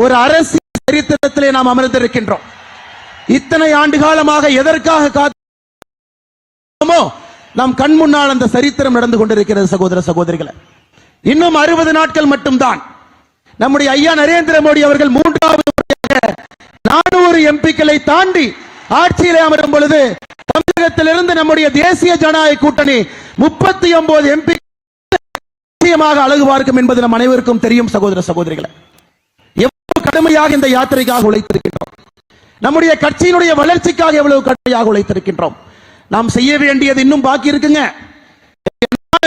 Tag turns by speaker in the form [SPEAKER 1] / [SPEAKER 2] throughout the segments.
[SPEAKER 1] ஒரு அரசியல் சரித்திரத்திலே நாம் அமர்ந்திருக்கின்றோம். இத்தனை ஆண்டு காலமாக எதற்காக காத்தோமோ நம் கண் முன்னால் அந்த சரித்திரம் நடந்து கொண்டிருக்கிறது சகோதர சகோதரிகளை. இன்னும் அறுபது நாட்கள் மட்டும்தான். நம்முடைய ஐயா நரேந்திர மோடி அவர்கள் மூன்றாவது முறையாக நானூறு எம்பிக்களை தாண்டி ஆட்சியிலே அமரும் பொழுது தமிழகத்திலிருந்து நம்முடைய தேசிய ஜனநாயக கூட்டணி முப்பத்தி ஒன்பது எம்பி நிச்சயமாக அழகு பார்க்கும் என்பது நம் அனைவருக்கும் தெரியும் சகோதர சகோதரிகளை. கடுமையாக இந்த யாத்திரைக்காக உழைத்திருக்கின்றோம். நம்முடைய கட்சியினுடைய வளர்ச்சிக்காக எவ்வளவு கடுமையாக உழைத்திருக்கின்றோம். நாம் செய்ய வேண்டியது இன்னும் பாக்கி இருக்குங்க.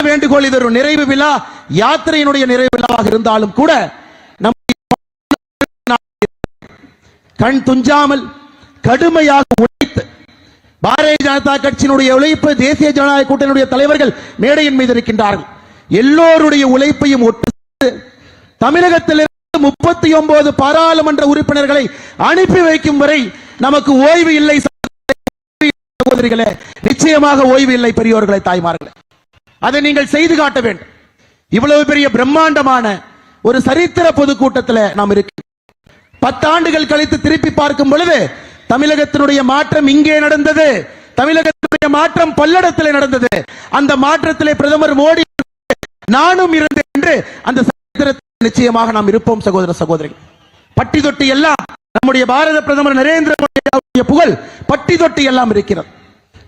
[SPEAKER 1] வேண்டுகோள் இது ஒரு நிறைவு விழா யாத்திரையினுடைய நிறைவு விழாவாக இருந்தாலும் கூட கண் துஞ்சாமல் கடுமையாக உழைத்து பாரதிய ஜனதா கட்சியினுடைய உழைப்பு தேசிய ஜனநாயக கூட்டணியுடைய தலைவர்கள் மேடையின் மீது இருக்கின்றார்கள். எல்லோருடைய உழைப்பையும் ஒட்டு தமிழகத்தில் முப்பத்தி ஒன்பது பாராளுமன்ற உறுப்பினர்களை அனுப்பி வைக்கும் வரை நமக்கு ஓய்வு இல்லை சகோதரிகளே. நிச்சயமாக ஓய்வு இல்லை பெரியோர்களை தாய்மார்களே. அதை நீங்கள் செய்து காட்ட வேண்டும். இவ்வளவு பெரிய பிரம்மாண்டமான ஒரு சரித்திர பொதுக்கூட்டத்தில் நாம் இருக்கிறோம் பத்தாண்டுகள் கழித்து திருப்பி பார்க்கும் பொழுது தமிழகத்தினுடைய மாற்றம் இங்கே நடந்தது. தமிழகத்தினுடைய மாற்றம் பல்லடத்தில் நடந்தது. அந்த மாற்றத்திலே பிரதமர் மோடி நானும் இருந்தேன் நிச்சயமாக நாம் இருப்போம் சகோதர சகோதரிகள். பட்டி தொட்டி எல்லாம் நம்முடைய பாரத பிரதமர் நரேந்திர மோடி புகழ் பட்டி தொட்டி எல்லாம் இருக்கிறது.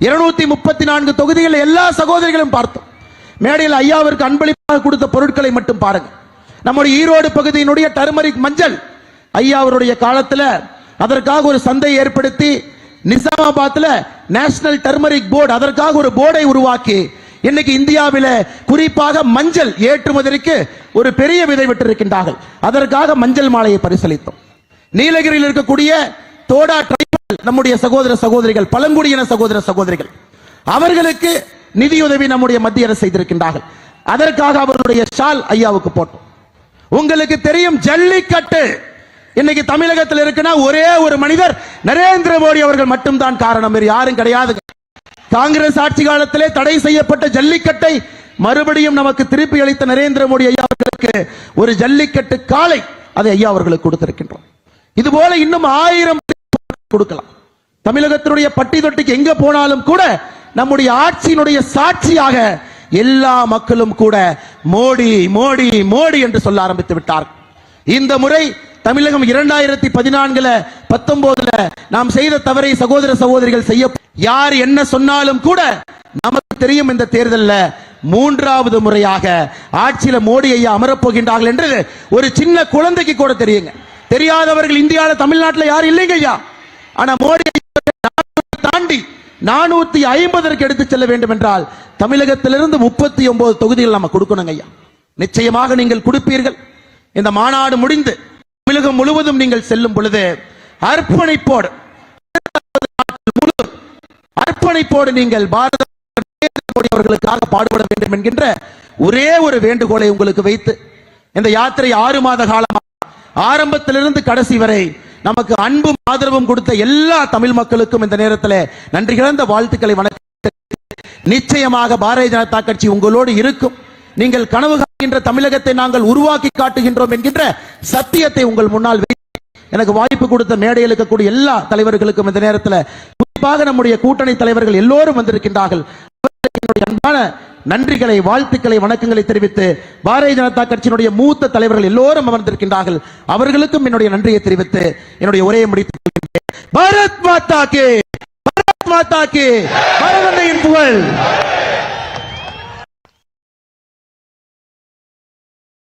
[SPEAKER 1] இருநூத்தி முப்பத்தி நான்கு தொகுதிகள் எல்லா சகோதரிகளும் பார்த்தோம். மேடையில் ஐயாவிற்கு அன்பளிப்பாக கொடுத்த பொருட்களை மட்டும் பாருங்க. நம்முடைய ஈரோடு பகுதியினுடைய டர்மரிக் மஞ்சள் ஐயா அவருடைய காலத்தில் அதற்காக ஒரு சந்தை ஏற்படுத்தி நிசாமாபாத்தில் நேஷனல் டர்மரிக் போர்டு அதற்காக ஒரு போர்டை உருவாக்கி இன்னைக்கு இந்தியாவில குறிப்பாக மஞ்சள் ஏற்றுமதிக்கு ஒரு பெரிய விதை விட்டிருக்கின்றார்கள். அதற்காக மஞ்சள் மாலையை பரிசளித்தோம். நீலகிரியில் இருக்கக்கூடிய தோடா ட்ரைபல் நம்முடைய சகோதர சகோதரிகள் பழங்குடியின சகோதர சகோதரிகள் அவர்களுக்கு நிதியுதவி நம்முடைய மத்திய அரசு செய்திருக்கின்றார்கள். அதற்காக அவருடைய ஷால் ஐயாவுக்கு போட்டோம். உங்களுக்கு தெரியும் ஜல்லிக்கட்டு. இன்னைக்கு தமிழகத்தில் இருக்குன்னா ஒரே ஒரு மனிதர் நரேந்திர மோடி அவர்கள் மட்டும்தான் காரணம். யாரும் கிடையாது. காங்கிரஸ் ஆட்சி காலத்திலே தடை செய்யப்பட்ட ஜல்லிக்கட்டை மறுபடியும் நமக்கு திருப்பி அளித்த நரேந்திர மோடி ஐயா அவர்களுக்கு ஒரு ஜல்லிக்கட்டு காலை அதை ஐயா அவர்களுக்கு கொடுத்திருக்கின்றோம். இது போல இன்னும் ஆயிரம் கொடுக்கலாம். தமிழகத்தினுடைய பட்டி தொட்டிக்கு எங்க போனாலும் கூட நம்முடைய ஆட்சியினுடைய சாட்சியாக எல்லா மக்களும் கூட மோடி மோடி மோடி என்று சொல்ல ஆரம்பித்து விட்டார் இந்த முறை தமிழகம் இரண்டாயிரத்தி பதினான்குல பத்தொன்பதுல நாம் செய்த தவறை சகோதர சகோதரிகள் செய்ய யார் என்ன சொன்னாலும் கூட நமக்கு தெரியும் இந்த தேர்தல்ல மூன்றாவது முறையாக ஆட்சியில மோடி ஐயா அமரப்போகின்றார்கள் என்று ஒரு சின்ன குழந்தைக்கு கூட தெரியுங்க. தெரியாதவர்கள் இந்தியாவில் தமிழ்நாட்டில் யாரும் இல்லைங்க ஐயா? ஆனா மோடி தாண்டி நானூத்தி ஐம்பதற்கு எடுத்து செல்ல வேண்டும் என்றால் தமிழகத்திலிருந்து முப்பத்தி ஒன்பது தொகுதிகள் நம்ம கொடுக்கணுங்க ஐயா. நிச்சயமாக நீங்கள் கொடுப்பீர்கள். இந்த மாநாடு முடிந்து தமிழகம் முழுவதும் நீங்கள் செல்லும் பொழுது அர்ப்பணிப்போடு. அர்ப்பணிப்போடு நீங்கள் பாரத அவர்களுக்காக பாடுபட வேண்டும் என்கின்ற ஒரே ஒரு வேண்டுகோளை உங்களுக்கு வைத்து இந்த யாத்திரை ஆறு மாத காலமாக ஆரம்பத்திலிருந்து கடைசி வரை நமக்கு அன்பும் ஆதரவும் கொடுத்த எல்லா தமிழ் மக்களுக்கும் இந்த நேரத்தில் நன்றி கிடந்த வாழ்த்துக்களை வணக்கம் நிச்சயமாக பாரதிய ஜனதா கட்சி உங்களோடு இருக்கும். நீங்கள் கனவு காண்கின்ற தமிழகத்தை நாங்கள் உருவாக்கி காட்டுகின்றோம் என்கின்ற சத்தியத்தை உங்கள் முன்னால் எனக்கு வாய்ப்பு கொடுத்த மேடையில் இருக்கக்கூடிய எல்லா தலைவர்களுக்கும் இந்த நேரத்தில் குறிப்பாக நம்முடைய கூட்டணி தலைவர்கள் எல்லோரும் வந்திருக்கின்றார்கள். என்னுடைய அன்பான நன்றிகளை வாழ்த்துக்களை வணக்கங்களை தெரிவித்து பாரதிய ஜனதா கட்சியினுடைய மூத்த தலைவர்கள் எல்லோரும் அமர்ந்திருக்கின்றார்கள். அவர்களுக்கும் என்னுடைய நன்றியை தெரிவித்து என்னுடைய உரையை முடித்துக் கொள்கின்றேன் பாரத் மாதா கே! பாரத் மாதா கே! பாரத புகழ்!